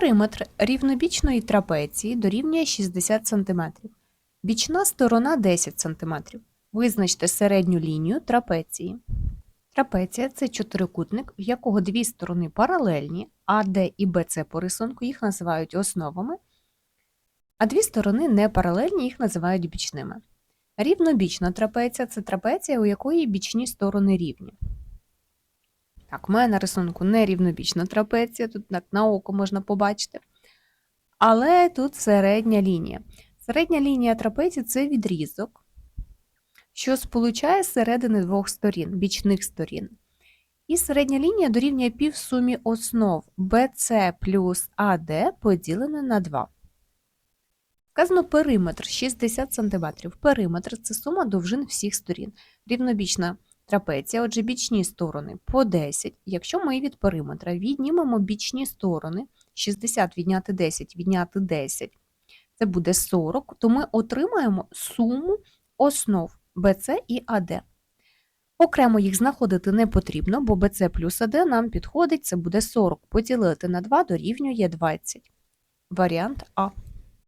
Периметр рівнобічної трапеції дорівнює 60 см. Бічна сторона 10 см. Визначте середню лінію трапеції. Трапеція це чотирикутник, в якого дві сторони паралельні, АД і БЦ по рисунку їх називають основами, а дві сторони не паралельні, їх називають бічними. Рівнобічна трапеція це трапеція, у якої бічні сторони рівні. Так, у мене на рисунку не рівнобічна трапеція, тут так на око можна побачити. Але тут середня лінія. Середня лінія трапеції це відрізок, що сполучає середини двох сторін, бічних сторін. І середня лінія дорівнює півсумі основ BC плюс AD поділене на 2. Вказано периметр 60 см. Периметр це сума довжин всіх сторін. Рівнобічна трапеція, отже, бічні сторони по 10. Якщо ми від периметра віднімемо бічні сторони, 60 відняти 10, відняти 10, це буде 40, то ми отримаємо суму основ BC і AD. Окремо їх знаходити не потрібно, бо BC плюс AD нам підходить, це буде 40. Поділити на 2 дорівнює 20. Варіант А.